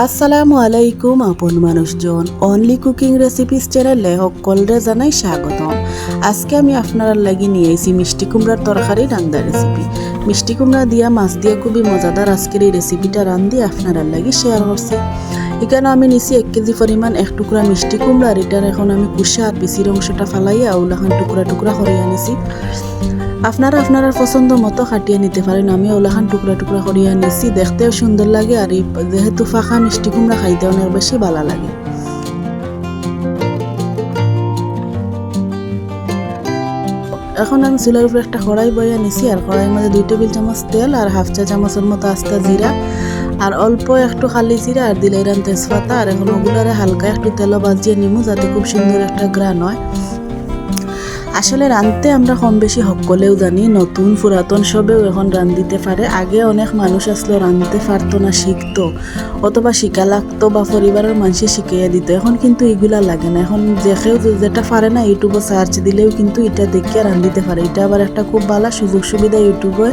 আসসালামু আলাইকুম, আপন মানুষজন। অনলি কুকিং রেসিপিস চ্যানেলে সকলরে জানাই স্বাগতম। আজকে আমি আপনার লাগি নিয়ে এসেছি মিষ্টি কুমড়ার তরকারি রান্দা রেসিপি মিষ্টি কুমড়া দিয়া, মাছ দিয়ে খুবই মজাদার আজকের এই রেসিপিটা রান্ধি আপনার লাগি শেয়ার করছি। এখানে আমি নিছি এক কেজি পরিমাণ এক টুকরা মিষ্টি কুমড়া আর এটার এখন আমি কুসা আর পিসির অংশটা ফালাইয়া ওলাখান টুকরা টুকরা করে আনিছি। আপনারা আপনারা পছন্দ মতো কাটিয়ে নিতে পারেন। আমি ওলাখান টুকরা টুকরা করিয়া নিছি দেখতেও সুন্দর লাগে আর যেহেতু ফাঁকা মিষ্টি কুমড়া খাইতে অনেক বেশি ভালো লাগে। এখন আমি চুলার উপরে একটা কড়াই বইয়া নিছি, আর কড়াইয়ের মধ্যে দুই টেবিল চামচ তেল আর হাফ চা চামচের মতো আস্তা জিরা, আর অল্প একটু খালি জিরা, আর দিলে এরাম তেজপাতা, আর এখন ওগুলারে হালকা একটু তেল বাজিয়ে নিমু যাতে খুব সুন্দর একটা গ্রান হয়। আসলে রাঁধতে আমরা কম বেশি সকলেও জানি, নতুন পুরাতন সবেও এখন রান্ধিতে পারে। আগে অনেক মানুষ আসলো রাঁধতে পারতো না, শিখতো, অথবা শিকা লাগতো বা পরিবারের মানুষে শিখিয়ে দিত। এখন কিন্তু এগুলা লাগে না। এখন দেখেও যেটা পারে না, ইউটিউবে সার্চ দিলেও কিন্তু এটা দেখিয়ে রান্ধিতে পারে। এটা আবার একটা খুব ভালো সুযোগ সুবিধা ইউটিউবে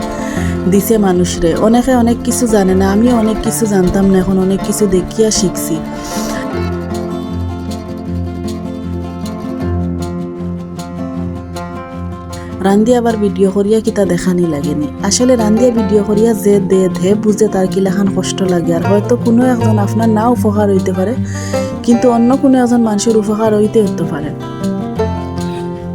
দিছে মানুষরে। অনেকে অনেক কিছু জানে না আমি অনেক কিছু জানতাম না, এখন অনেক কিছু দেখিয়া শিখছি। রান্দি আবার ভিডিও করিয়া কিতা দেখানি লাগেনি আসলে রান্দিয়া ভিডিও করিয়া যে দে ধে বুঝে তার কিলাখান কষ্ট লাগে আর হয়তো কোনো একজন আপনার না উপকার হইতে পারে কিন্তু অন্য কোনো একজন মানুষের উপকার হইতে হতে পারে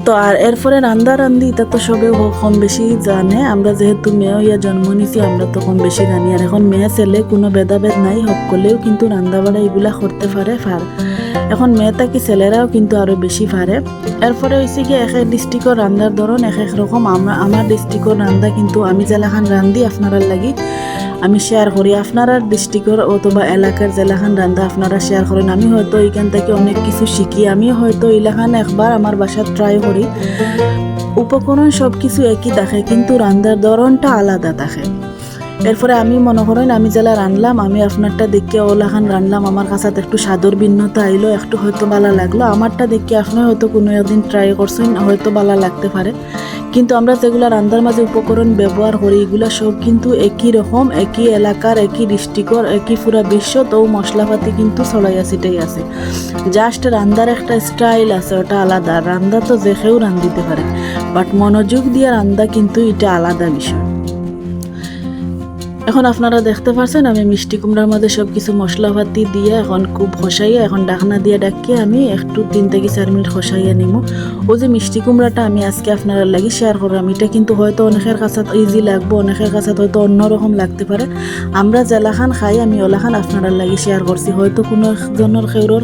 তো আর এরপরে রান্দা রান্দি এটা তো সবে কম বেশি জানে। আমরা যেহেতু মেয়ে ইয়া জন্ম নিছি, আমরা তো কম বেশি জানি। আর এখন মেয়ে ছেলে, কোনো ভেদাভেদ নাই সকলেও কিন্তু রান্দা বাড়া এগুলা করতে পারে পার এখন মেয়েটা কি ছেলেরাও কিন্তু আরও বেশি পারে। এরপরে হয়েছে কি এক এক ডিস্ট্রিক্টর রান্নার ধরন এক এক রকম। আমরা আমার ডিস্ট্রিক্টর রান্দা কিন্তু আমি জেলাখান রান্ধি আপনারা লাগি। আমি শেয়ার করি আপনারা ডিস্ট্রিক্টর অথবা এলাকার জেলাখান রান্দা আপনারা শেয়ার করেন। আমি হয়তো এখান থেকে অনেক কিছু শিখি। আমি হয়তো এলাখান একবার আমার বাসায় ট্রাই করি। উপকরণ সব কিছু একই দেখে, কিন্তু রান্নার ধরনটা আলাদা দেখে। এরপরে আমি মনে করেন, আমি যারা রানলাম, আমি আপনারটা দেখে ওলাখান রানলাম, আমার কাছে একটু সাদর ভিন্নতা আইলো, একটু হয়তো ভালো লাগল। আমারটা দেখে আপনি হয়তো কোনো একদিন ট্রাই করছেন, হয়তো ভালো লাগতে পারে। কিন্তু আমরা যেগুলো রান্ধার মাঝে উপকরণ ব্যবহার করি, এগুলো সব কিন্তু একই রকম, একই এলাকার, একই ডিস্ট্রিক্টর, একই পুরা বিশ্ব, তো মশলাপাতি কিন্তু ছড়াইয়া ছিটাই আছে। জাস্ট রান্ধার একটা স্টাইল আছে, ওটা আলাদা। রান্না তো দেখেও রান্ধিতে পারে বাট মনোযোগ দিয়ে রান্না কিন্তু এটা আলাদা বিষয়। এখন আপনারা দেখতে পাচ্ছেন আমি মিষ্টি কুমড়ার মধ্যে সব কিছু মশলাপাতি দিয়ে এখন খুব খসাইয়া, এখন ডাকনা দিয়ে ডাকিয়ে আমি একটু তিন থেকে চার মিনিট খসাইয়া নিমু। ও যে মিষ্টি কুমড়াটা আমি আজকে আপনারা লাগি শেয়ার করলাম, এটা কিন্তু হয়তো অনেকের কাছে ইজি লাগবে, অনেকের কাছে হয়তো অন্যরকম লাগতে পারে। আমরা জেলাখান খাই, আমি ওলাখান আপনারা লাগি শেয়ার করছি। হয়তো কোনো একজনের খেউরর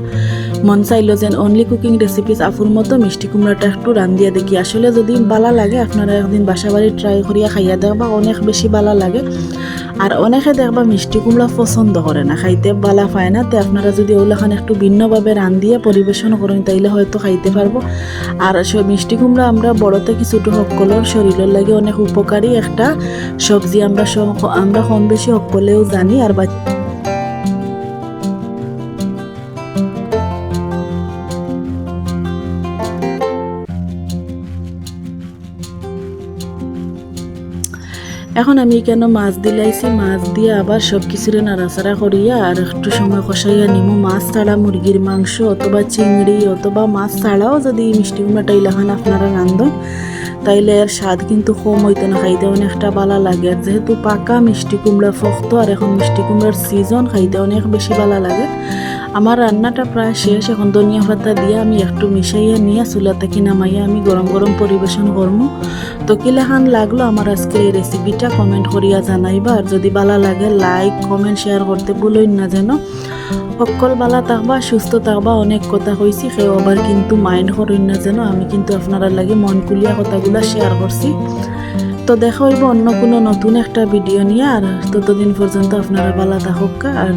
মন চাইলো যেন অনলি কুকিং রেসিপিস আফুর মতো মিষ্টি কুমড়াটা একটু রান্ধিয়া দেখি। আসলে যদি বালা লাগে, আপনারা একদিন বাসা বাড়ি ট্রাই করিয়া খাইয়া দেখবা অনেক বেশি বালা লাগে আর অনেকে দেখবা মিষ্টি কুমড়া পছন্দ করে না। খাইতে বালা পায় না, তে আপনারা যদি ওগুলাখান একটু ভিন্নভাবে রান্ধিয়ে পরিবেশন করেন, তাইলে হয়তো খাইতে পারব। আর মিষ্টি কুমড়া আমরা বড় থেকে ছোট সকলের শরীরের লাগে অনেক উপকারী একটা সবজি। আমরা আমরা কম বেশি সকলেও জানি, আর বাচ্চা এখন আমি কেন মাছ দিলাইছি? মাছ দিয়ে আবার সব কিছুরে নাড়াচাড়া করিয়া আর একটু সময় কষাইয়া নিমু। মাছ ছাড়া মুরগির মাংস অথবা চিংড়ি অথবা মাছ ছাড়াও যদি মিষ্টি কুমড়াটা ইলাখান আপনারা রান্ধন, তাইলে এর স্বাদ কিন্তু কম হইতে না, খাইতে অনেকটা ভালো লাগে। যেহেতু পাকা মিষ্টি কুমড়া, ফক্ত আর এখন মিষ্টি কুমড়ার সিজন খাইতে অনেক বেশি ভালো লাগে। আমার রান্নাটা প্রায় শেষ। এখন ধনিয়া পাতা দিয়ে আমি একটু মিশাইয়া নিয়ে চুলা থেকে নামাইয়া আমি গরম গরম পরিবেশন করব তো কিলাখান লাগল আমার আজকে এই রেসিপিটা কমেন্ট করিয়া জানাইবা। আর যদি ভালো লাগে লাইক কমেন্ট শেয়ার করতে ভুলইন না যেন। সকল বালা থাকবা, সুস্থ থাকবা, অনেক কথা কইছি সেও আবার কিন্তু মাইন্ড করেন না যেন। আমি কিন্তু আপনারা লাগে মন কুলিয়া কথাগুলো শেয়ার করছি। তো দেখা হইব অন্য কোনো নতুন একটা ভিডিও নিয়ে। আর ততদিন পর্যন্ত আপনারা বালা থাকুক। আর